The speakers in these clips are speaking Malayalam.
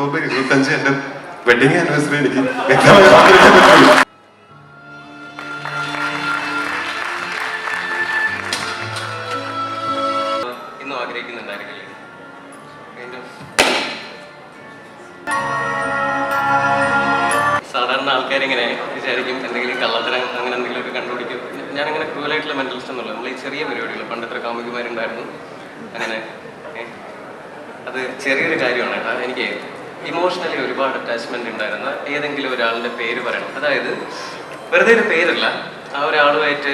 ഒക്ടോബർ ഇരുപത്തഞ്ച് എന്റെ വെഡിങ് ആനിവേഴ്സറി എനിക്ക്. ഇന്നും of. സാധാരണ ആൾക്കാരിങ്ങനെ വിചാരിക്കും എന്തെങ്കിലും കള്ളത്തരം അങ്ങനെ എന്തെങ്കിലും ഒക്കെ കണ്ടുപിടിക്കും. ഞാനങ്ങനെ ക്രൂവലായിട്ടുള്ള മെന്റലിസ്റ്റ് എന്നുള്ളത് നമ്മൾ ഈ ചെറിയ പരിപാടികൾ പണ്ടത്ര കാമുകിമാരുണ്ടായിരുന്നു. അങ്ങനെ അത് ചെറിയൊരു കാര്യമാണ് എനിക്ക് ഇമോഷണലി ഒരുപാട് അറ്റാച്ച്മെന്റ് ഉണ്ടായിരുന്ന ഏതെങ്കിലും ഒരാളുടെ പേര് പറയണം. അതായത് വെറുതെ ഒരു പേരല്ല ആ ഒരാളുമായിട്ട്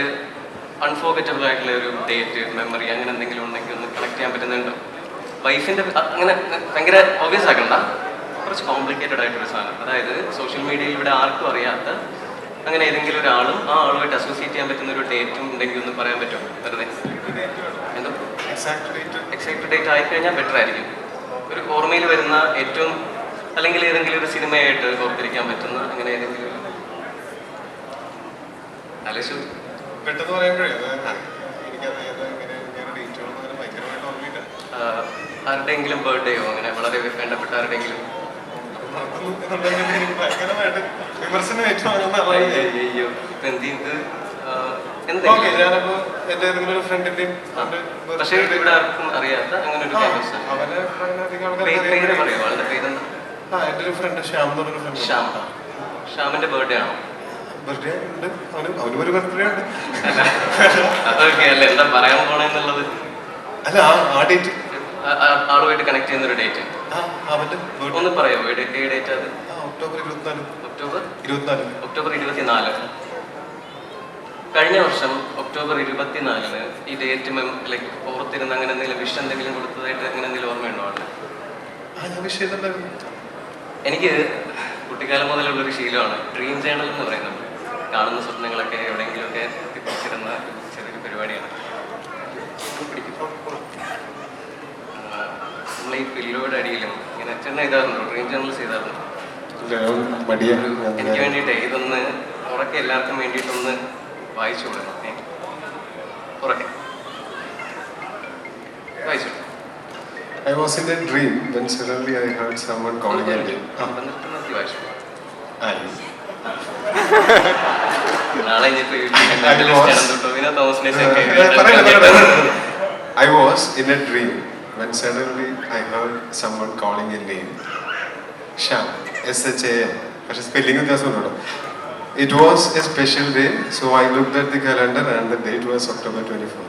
അൺഫോർഗറ്റബിൾ ആയിട്ടുള്ള ഒരു ഡേറ്റ് മെമ്മറി അങ്ങനെ എന്തെങ്കിലും ഉണ്ടെങ്കിൽ ഒന്ന് കണക്ട് ചെയ്യാൻ പറ്റുന്നുണ്ടോ. വൈഫിന്റെ അങ്ങനെ ഭയങ്കര ഒബ്വിയസ് ആക്കണ്ട. കുറച്ച് കോംപ്ലിക്കേറ്റഡ് ആയിട്ടൊരു സാധനം. അതായത് സോഷ്യൽ മീഡിയയിൽ ഇവിടെ ആർക്കും അറിയാത്ത അങ്ങനെ ഏതെങ്കിലും ഒരാളും ആ ആളുമായിട്ട് അസോസിയേറ്റ് ചെയ്യാൻ പറ്റുന്ന ഒരു ഡേറ്റും ഉണ്ടെങ്കിൽ ഒന്ന് പറയാൻ പറ്റുമോ? വെറുതെ. എക്സാക്ട് ഡേറ്റ് ആയി കഴിഞ്ഞാൽ ബെറ്റർ ആയിരിക്കും. ഒരു ഓർമ്മയിൽ വരുന്ന ഏറ്റവും അല്ലെങ്കിൽ ഏതെങ്കിലും ഒരു സിനിമയായിട്ട് ഓർത്തിരിക്കാൻ പറ്റുന്ന അങ്ങനെ ഏതെങ്കിലും ആലോചിച്ചു പെട്ടെന്ന് പറയുമ്പോഴേ ആരുടെയെങ്കിലും ബർത്ത്ഡേയോ അങ്ങനെ വളരെ വേണ്ടപ്പെട്ട ആരുടെയെങ്കിലും. അയ്യോ ഇപ്പൊ എന്ത് പക്ഷേ ഇവിടെ ആർക്കും അറിയാത്ത അങ്ങനെ ഒരു പേര് പറയാം ആളുടെ പേരെന്താ ആ എന്റെ ഒരു ഫ്രണ്ട് ശ്യാം എന്ന് പറഞ്ഞൊരു ഫ്രണ്ട് ശ്യാം. ഷാമിന്റെ ബർത്ത്ഡേ ആണോ? ബർത്ത്ഡേ ഉണ്ട്. അവന് അവനും ഒരു ബർത്ത്ഡേ ഉണ്ട് അതൊക്കെ അല്ല എന്താ പറയാൻ പോണെന്നുള്ളത് അല്ല ആ ഡേറ്റ് ആളുമായിട്ട് കണക്ട് ചെയ്യുന്ന ഒരു ഡേറ്റ് അവന്റെ ഒന്ന് ഡേറ്റ് അത്? ആ ഒക്ടോബർ ഇരുപത്തിനാല്. ഒക്ടോബർ? ഇരുപത്തിനാല് ഒക്ടോബർ ഇരുപത്തിനാല്. കഴിഞ്ഞ വർഷം ഒക്ടോബർ ഇരുപത്തിനാലിന് ഈ ഡേറ്റ് ലൈക്ക് ഓർത്തിരുന്ന് അങ്ങനെ എന്തെങ്കിലും വിഷ് എന്തെങ്കിലും കൊടുത്തതായിട്ട് അങ്ങനെ എന്തെങ്കിലും ഓർമ്മയുണ്ടോ ആ ഞാൻ എനിക്ക് കുട്ടിക്കാലം മുതലുള്ളൊരു ശീലമാണ്. ഡ്രീം ജേണൽ എന്ന് പറയുന്നത്. കാണുന്ന സ്വപ്നങ്ങളൊക്കെ എവിടെയെങ്കിലുമൊക്കെ എത്തിപ്പിടിച്ചിരുന്ന ചെറിയൊരു പരിപാടിയാണ്. നമ്മൾ ഈ പില്ലോയുടെ അടിയിലും ഇങ്ങനെ ചെന്ന ഇതായിരുന്നു ഡ്രീം ജേണൽസ് ചെയ്തായിരുന്നു മടിയ. എനിക്ക് വേണ്ടിയിട്ട് ഇതൊന്ന് ഉറക്കെ എല്ലാവർക്കും വേണ്ടിയിട്ടൊന്ന് വായിച്ചു കൊടുക്കണം? ഉറക്കെ. Was in a dream when suddenly I heard someone calling my name. I was in a dream when suddenly I heard someone calling a name. Sham. S H A M. പക്ഷെ spelling വ്യത്യാസമുണ്ടോ it was a special day so I look at the calendar and the date was October twenty four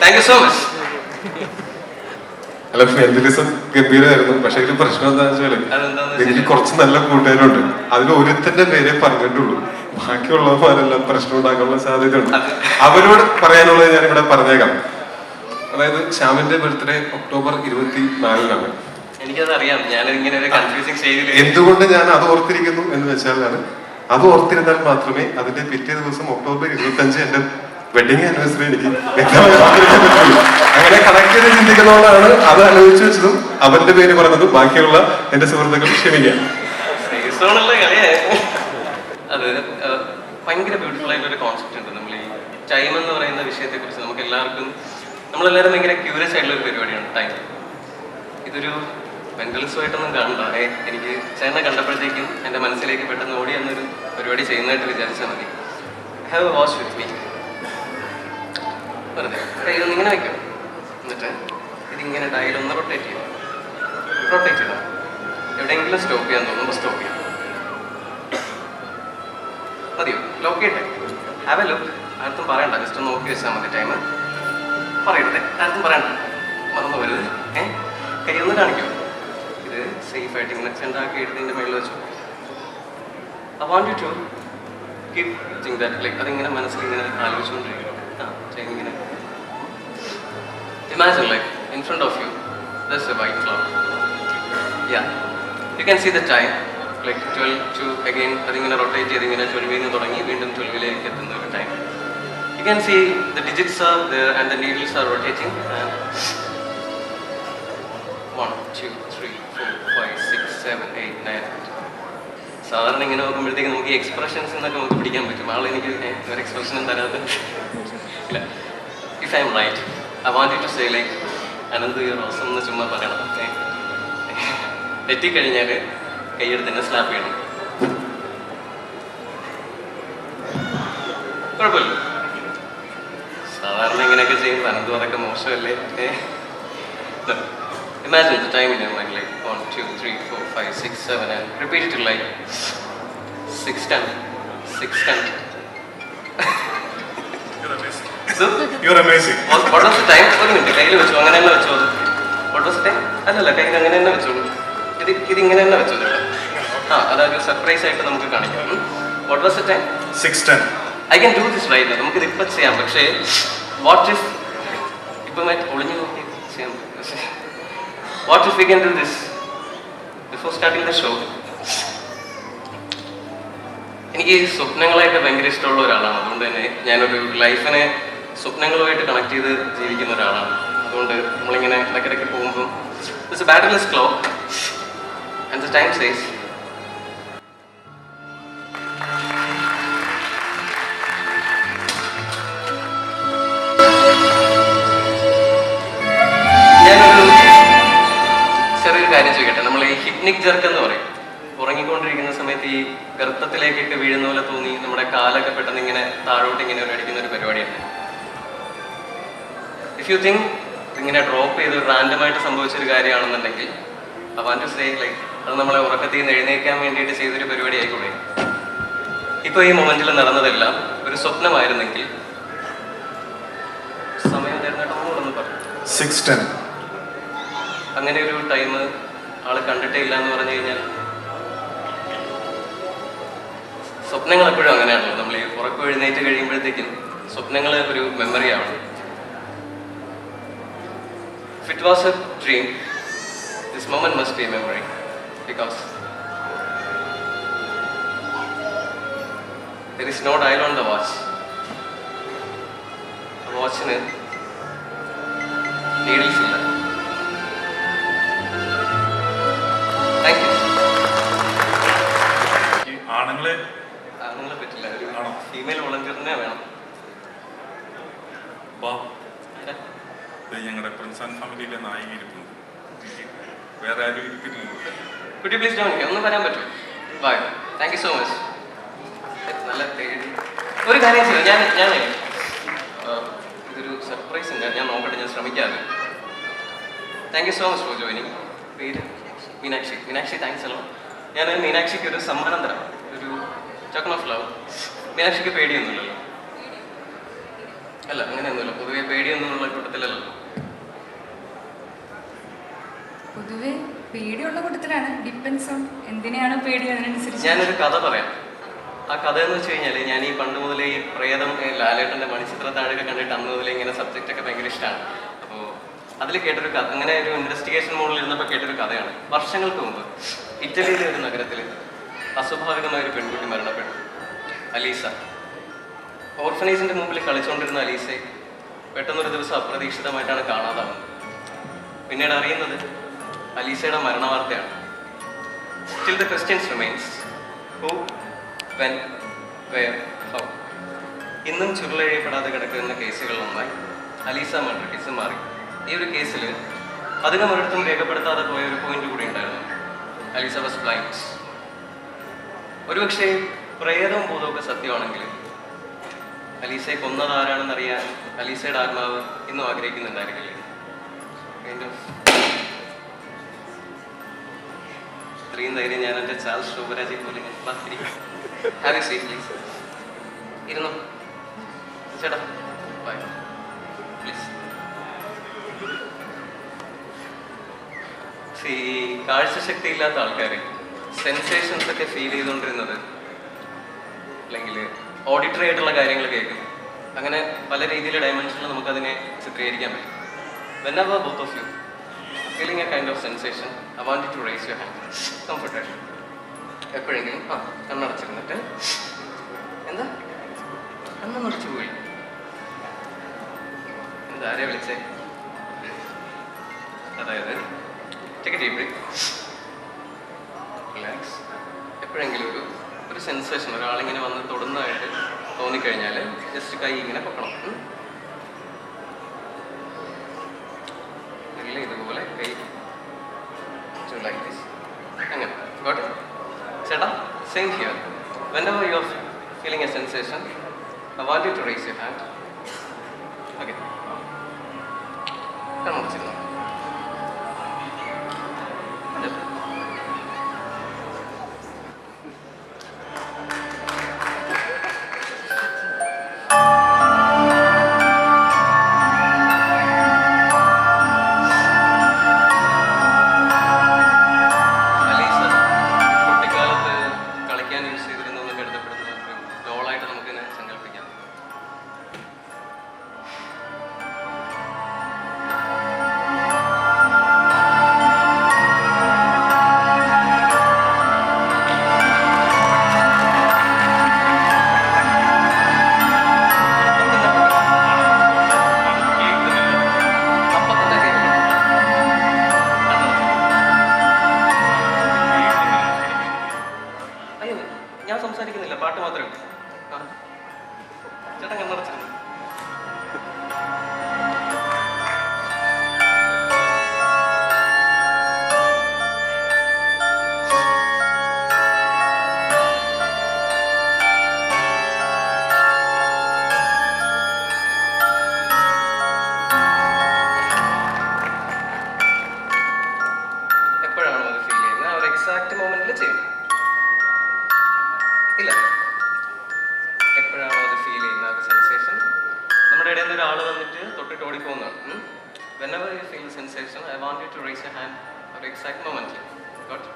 thank you so much അല്ല ഫെമിനിസം ഗംഭീരമായിരുന്നു പക്ഷെ ഇതിന് പ്രശ്നം എന്താണെന്ന് വെച്ചാൽ എനിക്ക് കുറച്ച് നല്ല കൂട്ടുകാരുണ്ട്. അതിൽ ഒരുത്തന്റെ പേരെ പറഞ്ഞിട്ടുള്ളൂ. ബാക്കിയുള്ളവരെല്ലാം പ്രശ്നം ഉണ്ടാക്കാനുള്ള സാധ്യതയുണ്ട്. അവരോട് പറയാനുള്ളത് ഞാൻ ഇവിടെ പറഞ്ഞേക്കാം. അതായത് ശ്യാമിന്റെ ബർത്ത്ഡേ ഒക്ടോബർ ഇരുപത്തി നാലിനാണ് എനിക്കതറിയാം. ഞാൻ ഇങ്ങനെ ഒരു സ്റ്റേജിൽ എന്തുകൊണ്ട് ഞാൻ അത് ഓർത്തിരിക്കുന്നു എന്ന് വെച്ചാലാണ് അത് ഓർത്തിരുന്നാൽ മാത്രമേ അതിന്റെ പിറ്റേ ദിവസം ഒക്ടോബർ ഇരുപത്തി അഞ്ച് എന്റെ വെഡിങ് ആനിവേഴ്സറി എനിക്ക് അങ്ങനെ കണക്ട് ചെയ്ത് ചിന്തിക്കുന്നതുകൊണ്ടാണ് അത് ആലോചിച്ച് വെച്ചതും അവന്റെ പേര് പറഞ്ഞതും ബാക്കിയുള്ള എന്റെ സുഹൃത്തുക്കൾ ക്ഷമിക്കാം. അത് ഭയങ്കര ബ്യൂട്ടിഫുൾ ആയിട്ടുള്ള ഒരു കോൺസെപ്റ്റ് ഉണ്ട്. നമ്മൾ ഈ ടൈം എന്ന് പറയുന്ന വിഷയത്തെ കുറിച്ച് നമുക്ക് എല്ലാവർക്കും നമ്മളെല്ലാവരും ഭയങ്കര ക്യൂരിയസ് ആയിട്ടുള്ള ഒരു പരിപാടിയാണ് ടൈം ഇതൊരു മെന്റലിസമായിട്ടൊന്നും കാണണ്ട. എനിക്ക് ചേട്ടനെ കണ്ടപ്പോഴത്തേക്കും എന്റെ മനസ്സിലേക്ക് പെട്ടെന്ന് ഓടി എന്നൊരു പരിപാടി ചെയ്യുന്നതായിട്ട് വിചാരിച്ചാൽ മതി. ഹാവ് വാച്ച് വിത്ത് മീ വെറുതെ. കൈ ഒന്ന് ഇങ്ങനെ വെക്കും. എന്നിട്ട് ഇതിങ്ങനെ ഡയൽ ഒന്ന് റൊട്ടേറ്റ് ചെയ്യും. റൊട്ടേറ്റ് ചെയ്താൽ എവിടെയെങ്കിലും സ്റ്റോപ്പ് ചെയ്യാൻ തോന്നുമ്പോൾ സ്റ്റോപ്പ് ചെയ്യാം. മതിയോ ലോക്ക് ചെയ്യട്ടെ. ഹാവ് എ ലുക്ക് ആർക്കും പറയണ്ട. ജസ്റ്റ് നോക്കി വെച്ചാൽ മതി ടൈം പറയട്ടെ ആർക്കും പറയണ്ട. മറന്നു പോരുത്. ഏ? ഒന്ന് കാണിക്കൂ. ഇത് സേഫ് ആയിട്ട് ഇങ്ങനെ ചെണ്ടാക്കി എടുത്തതിന്റെ മേളിൽ വെച്ചു. I want you to keep think that like അതിങ്ങനെ മനസ്സിൽ ഇങ്ങനെ ആലോചിച്ചുകൊണ്ടിരിക്കും ആ ചെയ്യുന്ന imagine like in front of you thus a white cloud yeah you can see the time like twelve to again അതിങ്ങനെ റൊട്ടേറ്റ് ചെയ്ത് ഇങ്ങനെ ട്വൽവിൽ നിന്ന് തുടങ്ങി വീണ്ടും ട്വൽവിലേക്ക് എത്തുന്ന ഒരു time you can see the digits are and the needles are rotating one two three four five six seven eight nine സാധാരണ ഇങ്ങനെ നോക്കുമ്പോഴത്തേക്ക് നമുക്ക് എക്സ്പ്രഷൻസ് എന്നൊക്കെ നമുക്ക് പിടിക്കാൻ പറ്റും. ഏ, ഒരു എക്സ്പ്രഷനും തരാതെ. ഇല്ല. If I am right I want to say like Anant റോസം എന്ന് ചുമ്മാ പറയണം. തെറ്റിക്കഴിഞ്ഞാൽ കൈയെടുത്ത് തന്നെ സ്ലാപ്പ് ചെയ്യണം. കുഴപ്പമില്ല. സാധാരണ ഇങ്ങനെയൊക്കെ ചെയ്യുമ്പോൾ അനന്ത് അതൊക്കെ മോശമല്ലേ? Imagine the time in mind like like 1, 2, 3, 4, 5, 6, 7 and repeat it till like 6, 10, 6, 10. You are amazing what was the time ഒരു മിനിറ്റ് കയ്യിൽ വെച്ചു അങ്ങനെ തന്നെ വെച്ചോ വാട്ട് വാസ് ടൈം അല്ലല്ല കയ്യിൽ അങ്ങനെ തന്നെ വെച്ചോളൂ ഇത് ഇത് ഇങ്ങനെ തന്നെ വെച്ചോ ആ അതായത് സർപ്രൈസ് ആയിട്ട് നമുക്ക് കാണിക്കാം. What was the time six ten I can do this right നമുക്ക് ഇത് ഇപ്പം ചെയ്യാം. പക്ഷേ വാട്ട് ഇഫ് ഇപ്പം ഒളിഞ്ഞു നോക്കി ചെയ്യാം what if we can do this before starting the show എനിക്ക് സ്വപ്നങ്ങളായിട്ട് ഭയങ്കര ഇഷ്ടമുള്ള ഒരാളാണ്. അതുകൊണ്ട് തന്നെ ഞാനൊരു ലൈഫിനെ സ്വപ്നങ്ങളുമായിട്ട് കണക്ട് ചെയ്ത് ജീവിക്കുന്ന ഒരാളാണ്. അതുകൊണ്ട് നമ്മളിങ്ങനെ ഇടയ്ക്കിടയ്ക്ക് പോകുമ്പോൾ it's a batteryless clock and the time says ചെറിയൊരു കാര്യം നമ്മൾ ഈ ഹിപ്നിക് ജർക്ക് എന്ന് പറയും. ഉറങ്ങിക്കൊണ്ടിരിക്കുന്ന സമയത്ത് ഈ ഗർത്തത്തിലേക്കൊക്കെ വീഴുന്ന പോലെ തോന്നി നമ്മുടെ കാലൊക്കെ പെട്ടെന്ന് ഇങ്ങനെ താഴോട്ട് ഇങ്ങനെ ഒരു അടിക്കുന്ന ഒരു പരിപാടിയാണ് ഇഫ് യു തിങ്ക് ഇങ്ങനെ ഡ്രോപ്പ് ചെയ്ത് റാൻഡമായിട്ട് സംഭവിച്ചൊരു കാര്യമാണെന്നുണ്ടെങ്കിൽ അവാന്റെ ടു സേ ലൈക്ക് അത് നമ്മളെ ഉറക്കത്തിൽ നിന്ന് എഴുന്നേക്കാൻ വേണ്ടിയിട്ട് ചെയ്തൊരു പരിപാടി ആയിക്കൂടെ ഇപ്പോൾ ഈ മൊമെന്റിൽ നടന്നതെല്ലാം ഒരു സ്വപ്നമായിരുന്നെങ്കിൽ സമയം തരുന്നിട്ടൊന്നും പറഞ്ഞു. അങ്ങനെ ഒരു ടൈം ആൾ കണ്ടിട്ടേ ഇല്ല എന്ന് പറഞ്ഞു കഴിഞ്ഞാൽ സ്വപ്നങ്ങൾ എപ്പോഴും അങ്ങനെയാണല്ലോ. നമ്മൾ ഈ ഉറക്കം എഴുന്നേറ്റ് കഴിയുമ്പോഴത്തേക്കും സ്വപ്നങ്ങൾ ഒരു മെമ്മറി ആവണം. If it was a dream, this moment must be a memory because there is no dial on the watch. The watch in it needles നായിക ഇരിക്കുന്നു വേറെ ആരും ഇരിക്കുന്നില്ല കുട്ടി പ്ലീസ് ഡോൺ ഒന്ന് വരാൻ പറ്റും bye thank you so much നല്ല പേടി. ഒരു കാര്യം ചെയ്യാം. ഞാൻ ഞാൻ ഇതൊരു സർപ്രൈസ് ഉണ്ട് ഞാൻ നോക്കട്ടെ ഞാൻ ശ്രമിക്കാതെ thank you so much for joining പേര്? മീനാക്ഷി. മീനാക്ഷി താങ്ക്സ് അല്ലോ ഞാൻ മീനാക്ഷിക്ക് ഒരു സമ്മാനം തരാം. ഒരു ചോക്കൺ ഓഫ് ലവ് മീനാക്ഷിക്ക് പേടിയൊന്നുമില്ലല്ലോ. അല്ല അങ്ങനെയൊന്നുമില്ല. പൊതുവെ പേടിയൊന്നുമുള്ള കൂട്ടത്തിലല്ലോ പൊതുവെ പേടിയുള്ള കൂട്ടത്തിലാണ്. ഡിപ്പെൻസ് ഓൺ എന്തിനാണ് പേടി അതിനനുസരിച്ച്. ഞാനൊരു കഥ പറയാം. ആ കഥ എന്ന് വെച്ച് കഴിഞ്ഞാൽ ഞാൻ ഈ പണ്ട് മുതലേ ഈ പ്രേതം ലാലേട്ടന്റെ മണിച്ചിത്ര താഴൊക്കെ കണ്ടിട്ട് അന്ന് മുതലേ ഇങ്ങനെ സബ്ജക്റ്റ് ഒക്കെ ഭയങ്കര ഇഷ്ടമാണ് അപ്പോൾ അതിൽ കേട്ടൊരു കഥ അങ്ങനെ ഒരു ഇൻവെസ്റ്റിഗേഷൻ മോഡിൽ ഇരുന്നപ്പോൾ കേട്ടൊരു കഥയാണ്. വർഷങ്ങൾക്ക് മുമ്പ് ഇറ്റലിയിലെ ഒരു നഗരത്തിൽ അസ്വാഭാവികമായ ഒരു പെൺകുട്ടി മരണപ്പെട്ടു. അലീസ. ഓർഫനേജിന്റെ മുമ്പിൽ കളിച്ചുകൊണ്ടിരുന്ന അലീസയെ പെട്ടെന്നൊരു ദിവസം അപ്രതീക്ഷിതമായിട്ടാണ് കാണാതാവുന്നത്. പിന്നീട് അറിയുന്നത് അലീസയുടെ മരണവാർത്തയാണ്. Still the questions remains who when where how ഇന്നും ചുരുളഴിയപ്പെടാതെ കിടക്കുന്ന കേസുകളിലൊന്നായി അലീസ മർഡർ കേസ് മാറി. ഈ ഒരു കേസിൽ അധികം ഒരിടത്തും രേഖപ്പെടുത്താതെ പോയ ഒരു പോയിന്റ് കൂടി ഉണ്ടായിരുന്നു. അലീസ വാസ് ബ്ലൈൻഡ് ഒരുപക്ഷെ പ്രേതവും ഭൂതമൊക്കെ സത്യമാണെങ്കിൽ അലീസയെ കൊന്നതാരാണെന്നറിയാൻ അലീസയുടെ ആത്മാവ് ഇന്നും ആഗ്രഹിക്കുന്നുണ്ടായിരിക്കില്ലേ? Kind of. ഇത്രയും ധൈര്യം ഞാൻ എന്റെ ചാൾസ് ശോഭരാജെ പോലെ ഹാവ് യു സീറ്റ് പ്ലീസ് ഇരുന്നു? ചേട്ടാ ബൈ പ്ലീസ് ഈ കാഴ്ചശക്തി ഇല്ലാത്ത ആൾക്കാർ സെൻസേഷൻസ് ഒക്കെ ഫീൽ ചെയ്തുകൊണ്ടിരുന്നത് അല്ലെങ്കിൽ ഓഡിറ്ററി ആയിട്ടുള്ള കാര്യങ്ങൾ കേൾക്കും. അങ്ങനെ പല രീതിയിലെ ഡയമെൻഷനിൽ നമുക്കതിനെ ചിത്രീകരിക്കാൻ പറ്റും. Whenever both of you feeling a kind of sensation I want to raise your hand കംഫർട്ടേഷൻ എപ്പോഴെങ്കിലും ആ കണ്ണടച്ചിരുന്നിട്ട്. എന്താ? കണ്ണ നിറച്ചു പോയി. എന്താ ആരെയാ വിളിച്ചേ? അതായത് ടേക്ക് ഡീപ് റിലാക്സ് എപ്പോഴെങ്കിലും ഒരു ഒരു സെൻസേഷൻ ഒരാളിങ്ങനെ വന്ന് തൊടുന്നതായിട്ട് തോന്നിക്കഴിഞ്ഞാൽ ജസ്റ്റ് കൈ ഇങ്ങനെ പൊക്കണം. ചേട്ടാ same here whenever you are feeling a sensation I want you to raise Okay. Hand okay കണ്ണടച്ചിരുന്നു ഇടയിൽ നിന്ന് ഒരാൾ വന്നിട്ട് തൊട്ടിട്ട് ഓടിപ്പോകുന്നതാണ് whenever you feel sensation I want you to raise a hand ഒരു exact moment got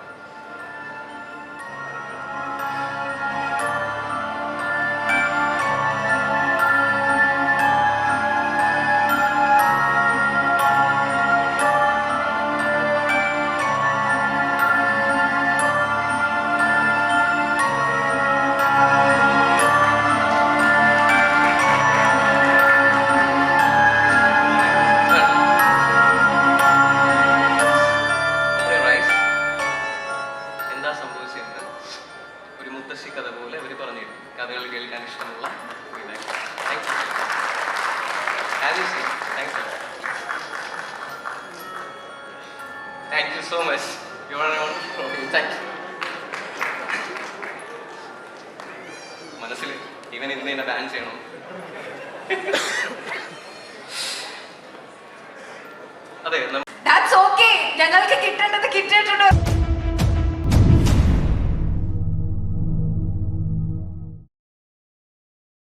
thank much. You are on. Okay, thank you. മനസ്സിൽ ഇവൻ ഇന്ന് എന്നെ ബാൻ ചെയ്യണം അതെ